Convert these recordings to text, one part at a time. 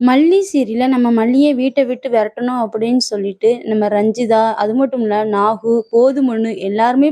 மல்லி சீரியல்ல நம்ம மல்லிய வீட்டை விட்டு விரட்டணும் அப்படின்னு சொல்லிட்டு, நம்ம ரஞ்சிதா, அது மட்டும் இல்ல நாகு, போதுமனு எல்லாருமே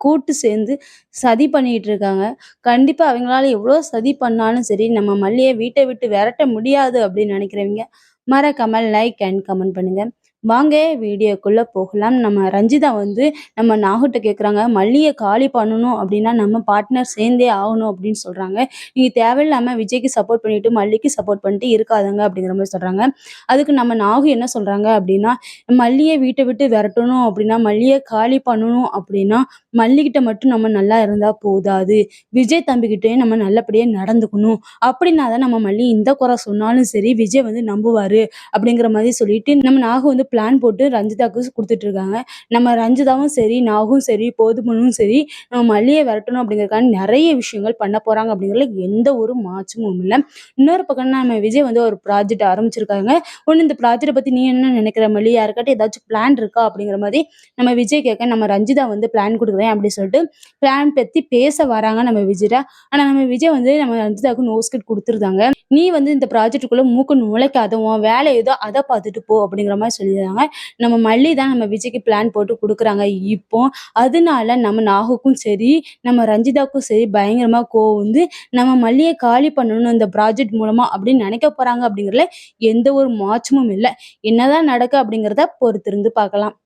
கூட்டு சேர்ந்து சதி பண்ணிட்டு இருக்காங்க. கண்டிப்பா அவங்களால எவ்வளோ சதி பண்ணாலும் சரி, நம்ம மல்லிய வீட்டை விட்டு விரட்ட முடியாது அப்படின்னு நினைக்கிறவங்க, மறக்காம லைக் அண்ட் கமெண்ட் பண்ணுங்க. வாங்க வீடியோக்குள்ள போகலாம். நம்ம ரஞ்சிதா வந்து நம்ம நாகுட்ட கேட்குறாங்க, மல்லியை காலி பண்ணணும் அப்படின்னா நம்ம பார்ட்னர் சேர்ந்தே ஆகணும்" அப்படின்னு சொல்றாங்க. "நீங்க தேவையில்லாமல் விஜய்க்கு சப்போர்ட் பண்ணிட்டு, மல்லிக்கு சப்போர்ட் பண்ணிட்டு இருக்காதங்க" அப்படிங்கிற மாதிரி சொல்றாங்க. அதுக்கு நம்ம நாகு என்ன சொல்றாங்க அப்படின்னா, மல்லியை வீட்டை விட்டு விரட்டணும் அப்படின்னா, மல்லியை காலி பண்ணணும் அப்படின்னா, மல்லிகிட்ட மட்டும் நம்ம நல்லா இருந்தா போதாது. விஜய் தம்பிகிட்டயும் நம்ம நல்லபடியாக நடந்துக்கணும். அப்படின்னா தான் நம்ம மல்லி இந்த குறை சொன்னாலும் சரி, விஜய் வந்து நம்புவாரு" அப்படிங்கிற மாதிரி சொல்லிட்டு நம்ம நாகு வந்து பிளான் போட்டு ரஞ்சிதாக்கு கொடுத்துட்ருக்காங்க நம்ம ரஞ்சிதாவும் சரி, நாகும் சரி, போதுமனும் சரி, நம்ம மல்லியை விரட்டணும் அப்படிங்கிறதுக்காக நிறைய விஷயங்கள் பண்ண போறாங்க அப்படிங்கிறதுல எந்த ஒரு மாற்றமும் இல்லை இன்னொரு பக்கம் நம்ம விஜய் வந்து ஒரு ப்ராஜெக்ட் ஆரம்பிச்சிருக்காங்க. ஒன்று இந்த ப்ராஜெக்டை பத்தி நீ என்ன நினைக்கிற மல்லி? யாருக்காட்டும் ஏதாச்சும் பிளான் இருக்கா?" அப்படிங்கிற மாதிரி நம்ம விஜய் கேட்க, நம்ம ரஞ்சிதா வந்து பிளான் கொடுக்குறேன் அப்படின்னு சொல்லிட்டு பிளான் பத்தி பேச வராங்க நம்ம விஜய்ட்ட. ஆனா நம்ம விஜய் வந்து நம்ம ரஞ்சிதாவுக்கு நோஸ் ஸ்கிரிப்ட் குடுத்துருந்தாங்க. "நீ வந்து இந்த ப்ராஜெக்ட்டுக்குள்ள மூக்க நுழைக்காத. உன் வேலை ஏதோ அதை பார்த்துட்டு போ" அப்படிங்கிற மாதிரி சொல்லி சொல்லியிருந்தாங்க. நம்ம மல்லி தான் நம்ம விஜய்க்கு பிளான் போட்டு குடுக்குறாங்க. இப்போ அதனால நம்ம நாகுக்கும் சரி, நம்ம ரஞ்சிதாக்கும் சரி பயங்கரமா கோவம் வந்து, நம்ம மல்லிய காலி பண்ணணும் இந்த ப்ராஜெக்ட் மூலமா அப்படின்னு நினைக்க போறாங்க அப்படிங்கிறதுல எந்த ஒரு மாற்றமும் இல்ல. என்னதான் நடக்கு அப்படிங்கிறத பொறுத்திருந்து பார்க்கலாம்.